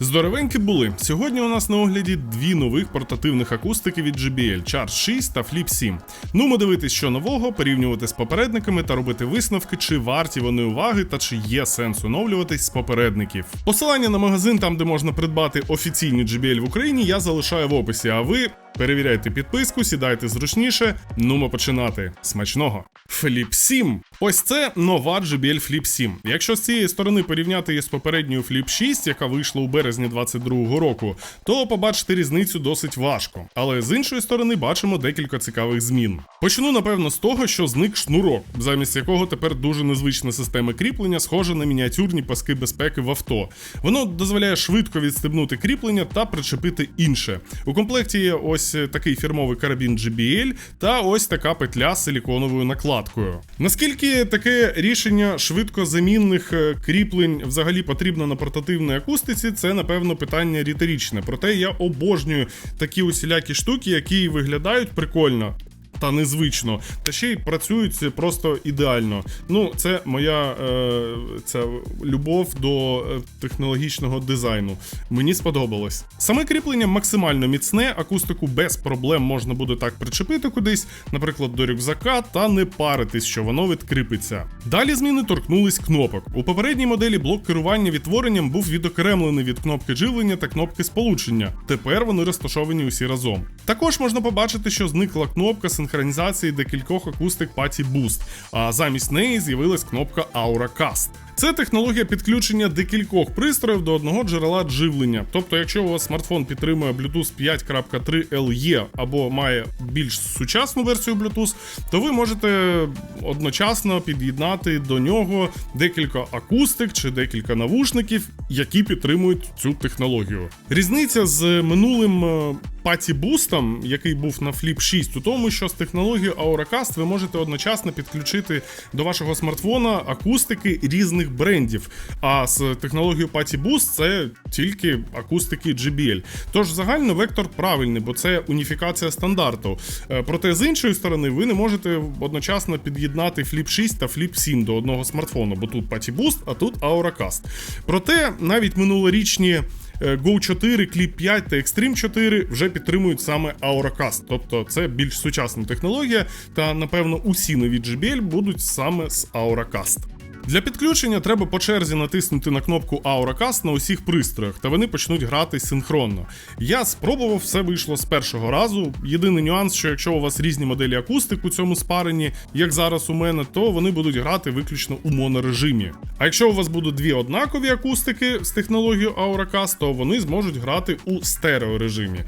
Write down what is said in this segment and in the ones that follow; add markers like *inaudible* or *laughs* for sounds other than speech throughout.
Здоровенькі були. Сьогодні у нас на огляді дві нових портативних акустики від JBL Charge 6 та Flip 7. Ну, дивитись, що нового, порівнювати з попередниками та робити висновки, чи варті вони уваги та чи є сенс оновлюватись з попередників. Посилання на магазин, там де можна придбати офіційні JBL в Україні, я залишаю в описі. А ви перевіряйте підписку, сідайте зручніше. Нумо починати. Смачного. Flip 7. Ось це нова JBL Flip 7. Якщо з цієї сторони порівняти її з попередньою Flip 6, яка вийшла у березні 22-го року, то побачити різницю досить важко. Але з іншої сторони бачимо декілька цікавих змін. Почну напевно з того, що зник шнурок, замість якого тепер дуже незвична система кріплення, схожа на мініатюрні паски безпеки в авто. Воно дозволяє швидко відстебнути кріплення та причепити інше. У комплекті є ось такий фірмовий карабін JBL та ось така петля з силіконовою накладкою. Наскільки таке рішення швидкозамінних замінних кріплень взагалі потрібно на портативній акустиці, це напевно питання ріторичне. Проте я обожнюю такі усілякі штуки, які виглядають прикольно. Та незвично, та ще й працюють просто ідеально. Ну, це моя е, ця любов до е, технологічного дизайну. Мені сподобалось. Саме кріплення максимально міцне, акустику без проблем можна буде так причепити кудись, наприклад, до рюкзака, та не паритись, що воно відкріпиться. Далі зміни торкнулись кнопок. У попередній моделі блок керування відтворенням був відокремлений від кнопки живлення та кнопки сполучення. Тепер вони розташовані усі разом. Також можна побачити, що зникла кнопка синхронізації декількох акустик Паті Boost, а замість неї з'явилась кнопка AuraCast. Це технологія підключення декількох пристроїв до одного джерела живлення. Тобто, якщо у вас смартфон підтримує Bluetooth 5.3 LE або має більш сучасну версію Bluetooth, то ви можете одночасно під'єднати до нього декілька акустик чи декілька навушників, які підтримують цю технологію. Різниця з минулим е, Паті Бустом, який був на Flip 6, у тому, що з технологією AuraCast ви можете одночасно підключити до вашого смартфона акустики різних брендів. А з технологією Patti Boost це тільки акустики JBL. Тож загально вектор правильний, бо це уніфікація стандарту. Е, Проте з іншої сторони, ви не можете одночасно під'єднати Flip 6 та Flip 7 до одного смартфону, бо тут Patti Boost, а тут AuraCast. Проте навіть минулорічні. Е, Go 4, Clip 5 та Extreme 4 вже підтримують саме AuraCast, тобто це більш сучасна технологія, та напевно усі нові JBL будуть саме з AuraCast. Для підключення треба по черзі натиснути на кнопку AuraCast на усіх пристроях, та вони почнуть грати синхронно. Я спробував, все вийшло з першого разу. Єдиний нюанс, що якщо у вас різні моделі акустик у цьому спаренні, як зараз у мене, то вони будуть грати виключно у монорежимі. А якщо у вас будуть дві однакові акустики з технологією AuraCast, то вони зможуть грати у стереорежимі.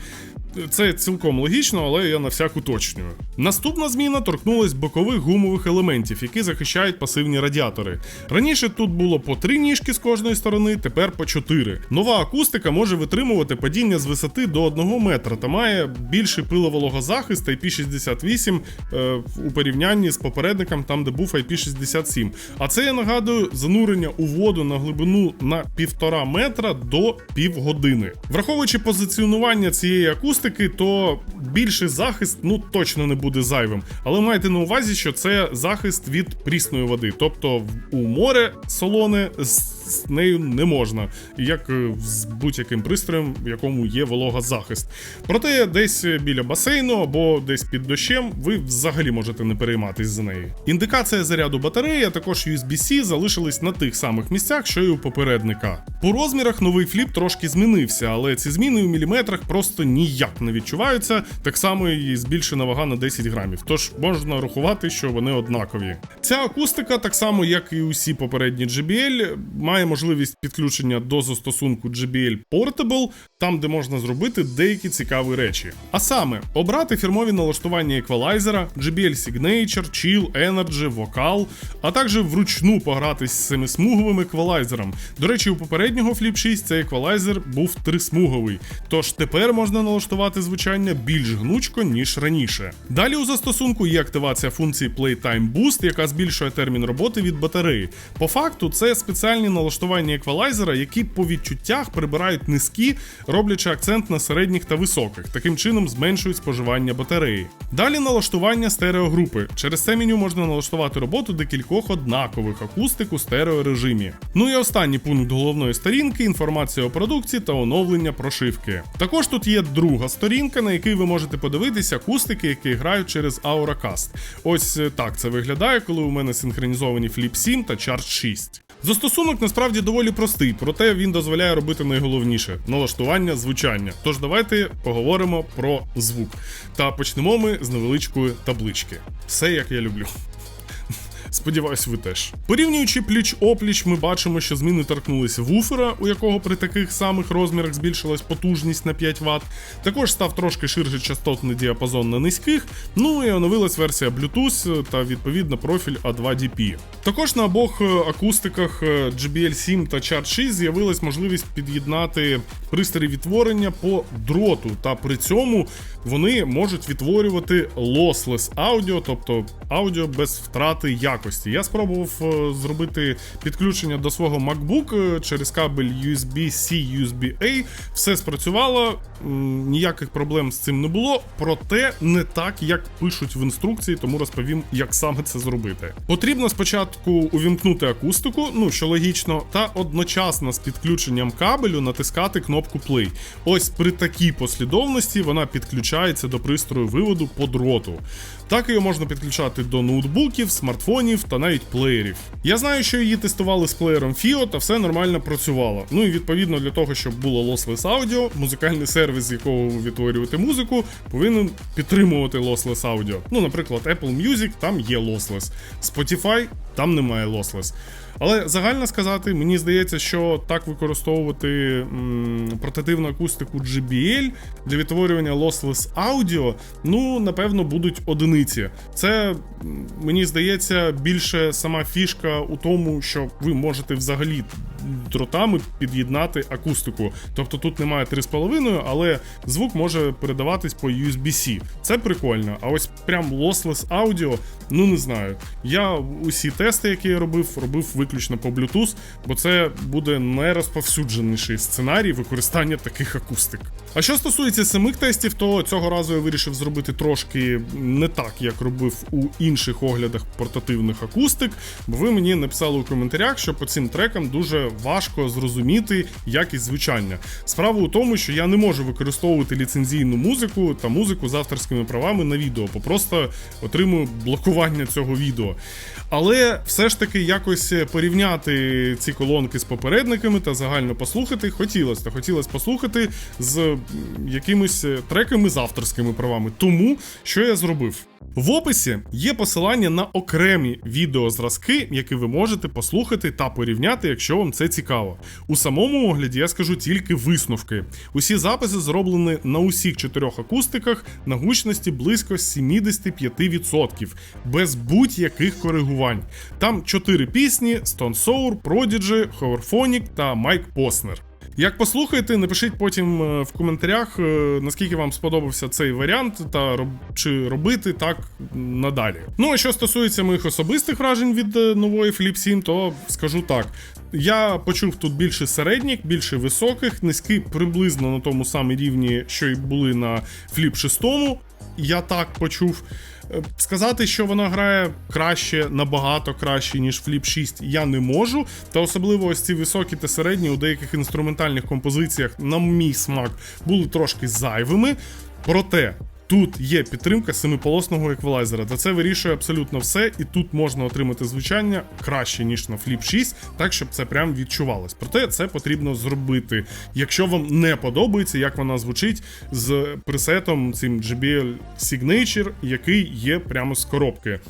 Це цілком логічно, але я на всяк уточнюю. Наступна зміна торкнулась бокових гумових елементів, які захищають пасивні радіатори. Раніше тут було по три ніжки з кожної сторони, тепер по чотири. Нова акустика може витримувати падіння з висоти до 1 метра та має більший пиловологозахист IP68 е, у порівнянні з попередником, там де був IP67. А це я нагадую занурення у воду на глибину на півтора метра до півгодини. Враховуючи позиціонування цієї акустики, то більший захист ну точно не буде зайвим. Але майте на увазі, що це захист від прісної води, тобто у море солоне з з нею не можна, як е, з будь-яким пристроєм, в якому є вологозахист. Проте десь біля басейну або десь під дощем ви взагалі можете не перейматись за нею. Індикація заряду батареї, а також USB-C залишились на тих самих місцях, що й у попередника. По розмірах новий фліп трошки змінився, але ці зміни у міліметрах просто ніяк не відчуваються. Так само і збільшена вага на 10 грамів. Тож можна рахувати, що вони однакові. Ця акустика, так само як і усі попередні JBL, має можливість підключення до застосунку JBL Portable, там де можна зробити деякі цікаві речі. А саме обрати фірмові налаштування еквалайзера, JBL Signature, Chill, Energy, Vocal, а також вручну погратись з семисмуговим еквалайзером. До речі, у попереднього Flip 6 цей еквалайзер був трисмуговий, тож тепер можна налаштувати звучання більш гнучко, ніж раніше. Далі у застосунку є активація функції Playtime Boost, яка збільшує термін роботи від батареї. По факту, це спеціальні налаштування налаштування еквалайзера, які по відчуттях прибирають низькі, роблячи акцент на середніх та високих. Таким чином зменшують споживання батареї. Далі налаштування стереогрупи. Через це меню можна налаштувати роботу декількох однакових акустик у стереорежимі. Ну і останній пункт головної сторінки інформація о продукції та оновлення прошивки. Також тут є друга сторінка, на якій ви можете подивитися акустики, які грають через Auracast. Ось е, так це виглядає, коли у мене синхронізовані Flip 7 та Charge 6. Застосунок насправді доволі простий, проте він дозволяє робити найголовніше налаштування звучання. Тож давайте поговоримо про звук. Та почнемо ми з невеличкої таблички. Все як я люблю. Сподіваюсь, ви теж. Порівнюючи пліч опліч, ми бачимо, що зміни торкнулися вуфера, у якого при таких самих розмірах збільшилась потужність на 5 Вт. Також став трошки ширший частотний діапазон на низьких. Ну і оновилась версія Bluetooth та відповідно профіль A2DP. Також на обох е, акустиках е, JBL 7 та Charge 6 з'явилась можливість під'єднати пристрій відтворення по дроту, та при цьому вони можуть відтворювати lossless аудіо, тобто аудіо без втрати якості. Я спробував е, зробити підключення до свого MacBook е, через кабель USB-C, USB-A. Все спрацювало, ніяких проблем з цим не було, проте не так, як пишуть в інструкції, тому розповім, як саме це зробити. Потрібно спочатку увімкнути акустику, ну що логічно, та одночасно з підключенням кабелю натискати кнопку Play. Ось при такій послідовності вона підключається до пристрою виводу по дроту. Так її можна підключати до ноутбуків, смартфонів та навіть плеєрів. Я знаю, що її тестували з плеєром FIO, та все нормально працювало. Ну і відповідно для того, щоб було lossless аудіо, музикальний сервіс, з якого ви відтворюєте музику, повинен підтримувати lossless аудіо. Ну, наприклад, Apple Music там є lossless, Spotify там немає lossless. Але загально сказати, мені здається, що так використовувати м, портативну акустику JBL для відтворювання lossless аудіо, ну напевно, будуть одиниці. Це мені здається більше сама фішка у тому, що ви можете взагалі дротами під'єднати акустику. Тобто тут немає 3,5, але звук може передаватись по USB-C. Це прикольно. А ось прям lossless аудіо, ну не знаю. Я усі тести, які я робив, робив виключно по Bluetooth, бо це буде найрозповсюдженіший сценарій використання таких акустик. А що стосується самих тестів, то цього разу я вирішив зробити трошки не так, як робив у інших оглядах портативних акустик, бо ви мені написали у коментарях, що по цим трекам дуже важко зрозуміти якість звучання. Справа у тому, що я не можу використовувати ліцензійну музику та музику з авторськими правами на відео, бо просто отримую блокування цього відео. Але все ж таки якось порівняти ці колонки з попередниками та загально послухати хотілося. Та хотілося послухати з якимись треками з авторськими правами. Тому що я зробив? В описі є посилання на окремі відеозразки, які ви можете послухати та порівняти, якщо вам це цікаво. У самому огляді я скажу тільки висновки. Усі записи зроблені на усіх чотирьох акустиках на гучності близько 75%, без будь-яких коригувань. Там чотири пісні: Stone Sour, Prodigy, Hoverphonic та Майк Поснер. Як послухаєте, напишіть потім е, в коментарях, е, наскільки вам сподобався цей варіант, та чи робити так надалі. Ну а що стосується моїх особистих вражень від е, нової Flip 7, то скажу так. Я почув тут більше середніх, більше високих, низькі приблизно на тому самому рівні, що й були на Flip 6. Я так почув. Е, Сказати, що вона грає краще, набагато краще, ніж Flip 6, я не можу. Та особливо ось ці високі та середні у деяких інструментальних композиціях, на мій смак, були трошки зайвими. Проте. Тут є підтримка семиполосного еквалайзера, та це вирішує абсолютно все, і тут можна отримати звучання краще, ніж на Flip 6, так щоб це прям відчувалось. Проте це потрібно зробити, якщо вам не подобається, як вона звучить з пресетом цим JBL Signature, який є прямо з коробки.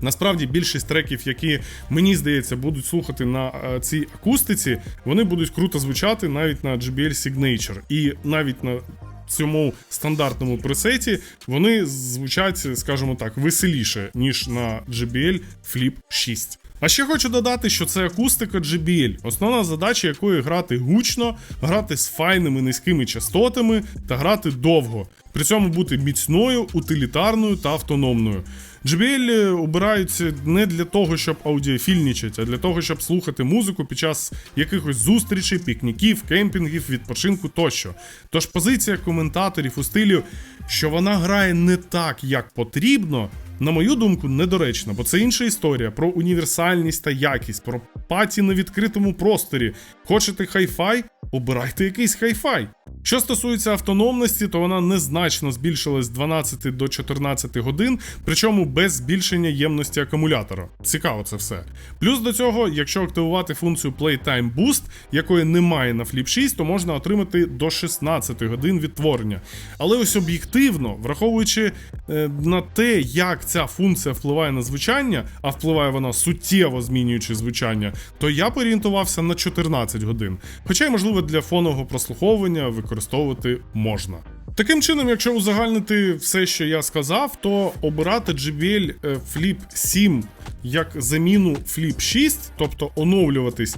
Насправді більшість треків, які мені здається будуть слухати на е, цій акустиці, вони будуть круто звучати навіть на JBL Signature. І навіть на цьому стандартному пресеті вони звучать, скажімо так, веселіше, ніж на JBL Flip 6. А ще хочу додати, що це акустика JBL, основна задача якої грати гучно, грати з файними низькими частотами та грати довго. При цьому бути міцною, утилітарною та автономною. JBL обираються не для того, щоб аудіофільнічати, а для того, щоб слухати музику під час якихось зустрічей, пікніків, кемпінгів, відпочинку тощо. Тож позиція коментаторів у стилі, що вона грає не так, як потрібно, на мою думку, недоречно, бо це інша історія про універсальність та якість, про паті на відкритому просторі. Хочете хай-фай? Обирайте якийсь хай-фай. Що стосується автономності, то вона незначно збільшилась з 12 до 14 годин, причому без збільшення ємності акумулятора. Цікаво це все. Плюс до цього, якщо активувати функцію Playtime Boost, якої немає на Flip 6, то можна отримати до 16 годин відтворення. Але ось об'єктивно, враховуючи е, на те, як ця функція впливає на звучання, а впливає вона суттєво змінюючи звучання, то я б орієнтувався на 14 годин. Хоча й можливо для фонового прослуховування використовувати можна. Таким чином, якщо узагальнити все, що я сказав, то обирати JBL е, Flip 7 як заміну Flip 6, тобто оновлюватись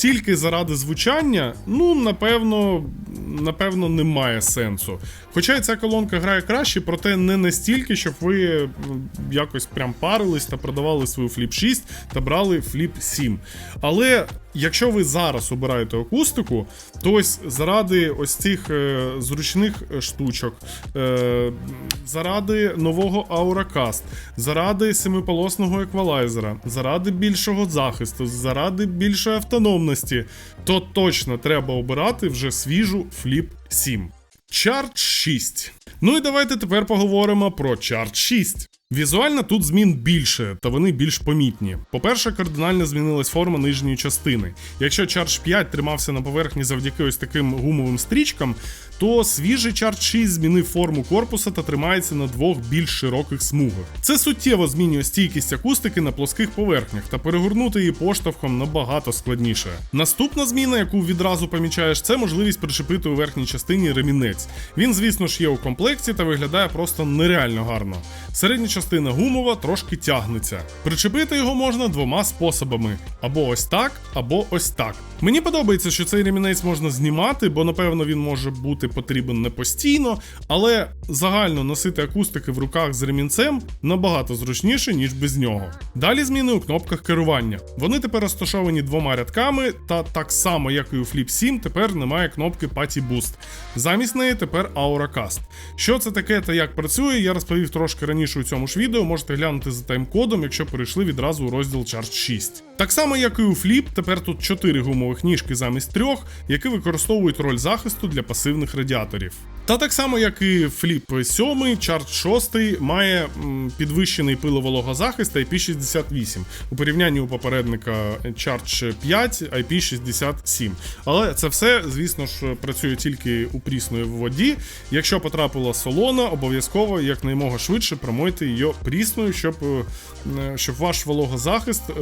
тільки заради звучання, ну напевно, напевно, немає сенсу. Хоча ця колонка грає краще, проте не настільки, щоб ви якось прям парились та продавали свою Flip 6 та брали Flip 7. Але якщо ви зараз обираєте акустику, то ось заради ось цих е, зручних е, штучок, е, заради нового Auracast, заради семиполосного еквалайзера, заради більшого захисту, заради більшої автономності, то точно треба обирати вже свіжу Flip 7. Charge 6. Ну і давайте тепер поговоримо про Charge 6. Візуально тут змін більше, та вони більш помітні. По-перше, кардинально змінилась форма нижньої частини. Якщо Charge 5 тримався на поверхні завдяки ось таким гумовим стрічкам, то свіжий Charge 6 змінив форму корпуса та тримається на двох більш широких смугах. Це суттєво змінює стійкість акустики на плоских поверхнях, та перегорнути її поштовхом набагато складніше. Наступна зміна, яку відразу помічаєш, це можливість пришипити у верхній частині ремінець. Він, звісно ж, є у комплекті та виглядає просто нереально гарно. Середня частина гумова трошки тягнеться. Причепити його можна двома способами: або ось так, або ось так. Мені подобається, що цей ремінець можна знімати, бо напевно він може бути потрібен не постійно, але загально носити акустики в руках з ремінцем набагато зручніше, ніж без нього. Далі зміни у кнопках керування. Вони тепер розташовані двома рядками, та так само, як і у Flip 7, тепер немає кнопки Party Boost. Замість неї тепер Auracast. Що це таке та як працює, я розповів трошки раніше у цьому ж відео. Можете глянути за тайм-кодом, якщо перейшли відразу у розділ Charge 6. Так само, як і у Flip, тепер тут 4 гумових ніжки замість трьох, які використовують роль захисту для пасивних радіаторів. Та так само, як і Flip 7, Charge 6 має підвищений пиловологозахист IP68 у порівнянні у попередника Charge 5 IP67. Але це все, звісно ж, працює тільки у прісної воді. Якщо потрапила солона, обов'язково якнаймога швидше промойте її прісною, щоб, е, щоб ваш вологозахист е,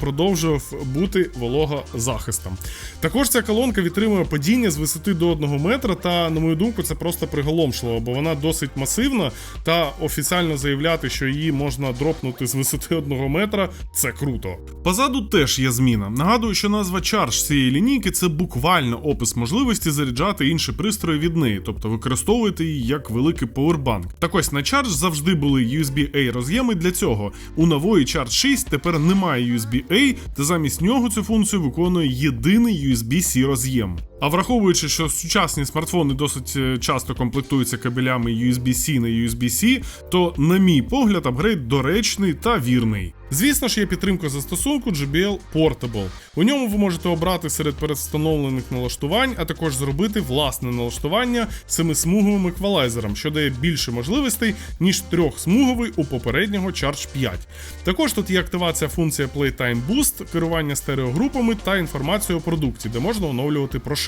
продовжував бути вологозахистом. Також ця колонка відтримує падіння з висоти до 1 метра, та, на мою думку, це просто приголомшливо, бо вона досить масивна, та офіціально заявляти, що її можна дропнути з висоти 1 метра, це круто. Позаду теж є зміна. Нагадую, що назва Charge цієї лінійки це буквально опис можливості заряджати інші пристрої від неї, тобто використовувати її як великий поwerbank. Так ось на Charge завжди були USB-A роз'єми для цього. У нової Charge 6 тепер немає USB-A, та замість нього цю функцію виконує єдиний USB-C роз'єм. А враховуючи, що сучасні смартфони досить е, часто комплектуються кабелями USB-C на USB-C, то, на мій погляд, апгрейд доречний та вірний. Звісно ж, є підтримка застосунку JBL Portable. У ньому ви можете обрати серед передвстановлених налаштувань, а також зробити власне налаштування семисмуговим еквалайзером, що дає більше можливостей, ніж трьохсмуговий у попереднього Charge 5. Також тут є активація функція Playtime Boost, керування стереогрупами та інформацією о продукті, де можна оновлювати прошивку.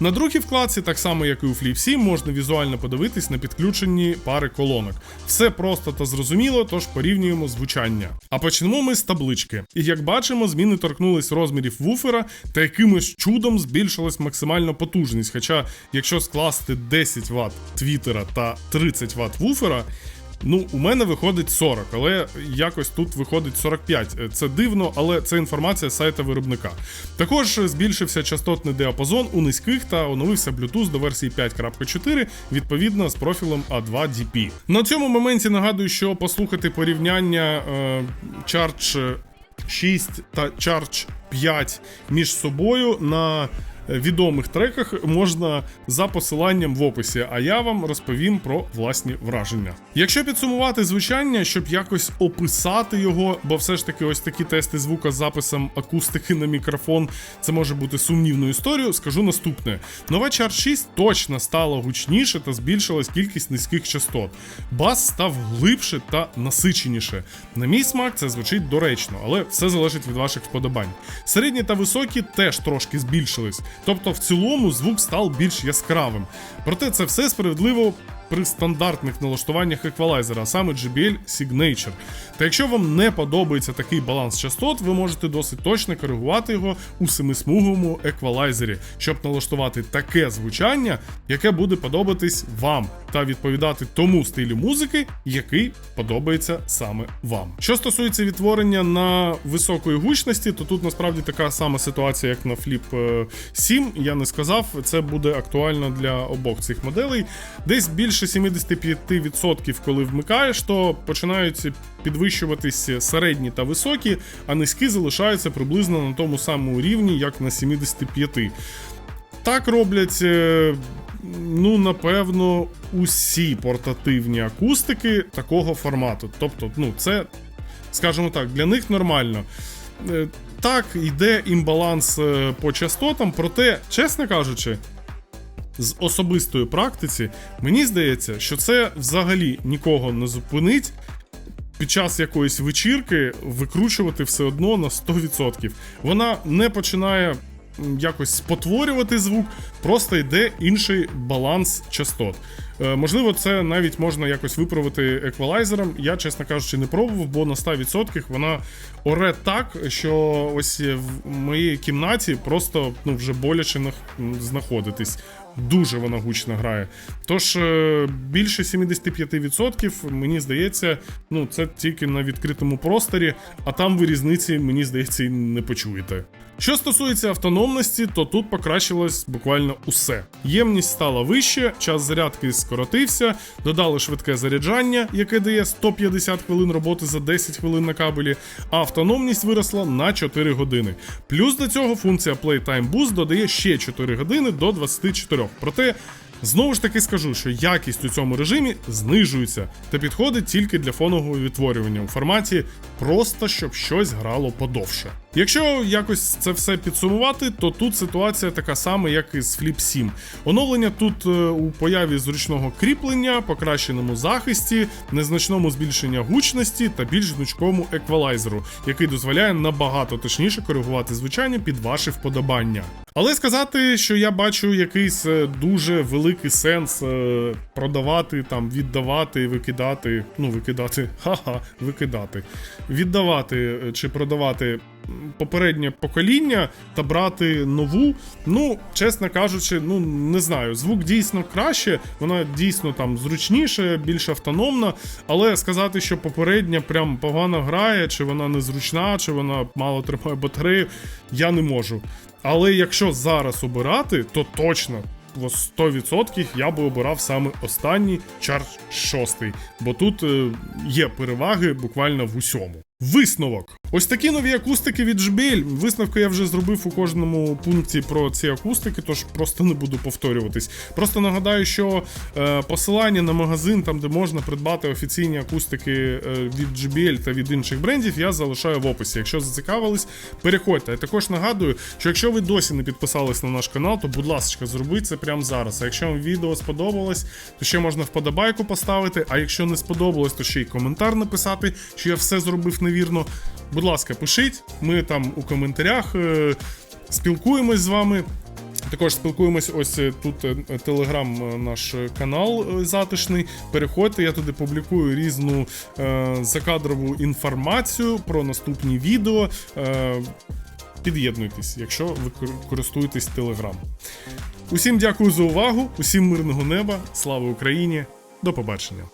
На другій вкладці, так само як і у Flip 7, можна візуально подивитись на підключені пари колонок. Все просто та зрозуміло, тож порівнюємо звучання. А почнемо ми з таблички. І як бачимо, зміни торкнулись розмірів вуфера та якимось чудом збільшилась максимальна потужність. Хоча, якщо скласти 10 Вт твітера та 30 Вт вуфера, Ну, у мене виходить 40, але якось тут виходить 45. Е, Це дивно, але це інформація з сайта виробника. Також збільшився частотний діапазон у низьких та оновився Bluetooth до версії 5.4, відповідно з профілем A2DP. На цьому моменті нагадую, що послухати порівняння е, Charge 6 та Charge 5 між собою на відомих треках можна за посиланням в описі, а я вам розповім про власні враження. Якщо підсумувати звучання, щоб якось описати його, бо все ж таки ось такі тести звука з записом акустики на мікрофон, це може бути сумнівною історією, скажу наступне: нова Chart 6 точно стала гучніше та збільшилась кількість низьких частот. Бас став глибше та насиченіше. На мій смак це звучить доречно, але все залежить від ваших вподобань. Середні та високі теж трошки збільшились. Тобто, в цілому звук став більш яскравим. Проте це все справедливо при стандартних налаштуваннях еквалайзера, а саме JBL Signature. Та якщо вам не подобається такий баланс частот, ви можете досить точно коригувати його у семисмуговому еквалайзері, щоб налаштувати таке звучання, яке буде подобатись вам, та відповідати тому стилю музики, який подобається саме вам. Що стосується відтворення на високої гучності, то тут насправді така сама ситуація, як на Flip е, 7. Я не сказав, це буде актуально для обох цих моделей. Десь більше 75%, коли вмикаєш, то починають підвищуватись середні та високі, а низькі залишаються приблизно на тому самому рівні, як на 75%. Так роблять. е, Ну, напевно, усі портативні акустики такого формату. Тобто, ну, це, скажімо так, для них нормально. Е, Так, йде імбаланс е, по частотам, проте, чесно кажучи, з особистої практиці, мені здається, що це взагалі нікого не зупинить. Під час якоїсь вечірки викручувати все одно на 100%. Вона не починає якось спотворювати звук, просто йде інший баланс частот. Е, можливо, це навіть можна якось виправити еквалайзером. Я, чесно кажучи, не пробував, бо на 100% вона оре так, що ось в моїй кімнаті просто ну, вже боляче знаходитись. Дуже вона гучно грає. Тож е, більше 75% мені здається, ну це тільки на відкритому просторі, а там ви різниці, мені здається, і не почуєте. Що стосується автономності, то тут покращилось буквально усе. Ємність стала вище, час зарядки скоротився, додали швидке заряджання, яке дає 150 хвилин роботи за 10 хвилин на кабелі, а автономність виросла на 4 години. Плюс до цього функція Playtime Boost додає ще 4 години до 24. Проте Знову ж таки скажу, що якість у цьому режимі знижується та підходить тільки для фонового відтворювання у форматі просто щоб щось грало подовше. Якщо якось це все підсумувати, то тут ситуація така сама, як і з Flip 7. Оновлення тут е, у появі зручного кріплення, покращеному захисті, незначному збільшенні гучності та більш гнучкому еквалайзеру, який дозволяє набагато точніше коригувати звучання під ваші вподобання. Але сказати, що я бачу якийсь е, дуже великий сенс е, продавати, там, віддавати, викидати, ну, викидати, *laughs* ха-ха, викидати, віддавати чи продавати попереднє покоління та брати нову. Ну, чесно кажучи, ну не знаю, звук дійсно краще, вона дійсно там зручніше, більш автономна. Але сказати, що попередня прям погано грає, чи вона незручна, чи вона мало тримає батарею, я не можу. Але якщо зараз обирати, то точно. 100% я би обирав саме останній Charge 6, бо тут е, є переваги буквально в усьому. Висновок. Ось такі нові акустики від JBL. Висновки я вже зробив у кожному пункті про ці акустики, тож просто не буду повторюватись. Просто нагадаю, що е, посилання на магазин, там де можна придбати офіційні акустики е, від JBL та від інших брендів, я залишаю в описі. Якщо зацікавились, переходьте. Я також нагадую, що якщо ви досі не підписались на наш канал, то будь ласка, зробіть це прямо зараз. А якщо вам відео сподобалось, то ще можна вподобайку поставити. А якщо не сподобалось, то ще й коментар написати, що я все зробив невірно. Будь ласка, пишіть. Ми там у коментарях е, спілкуємось з вами. Також спілкуємось ось е, тут е, телеграм наш канал затишний. Переходьте, я туди публікую різну е, закадрову інформацію про наступні відео. Е, під'єднуйтесь, якщо ви користуєтесь телеграм. Усім дякую за увагу, усім мирного неба, слава Україні, до побачення.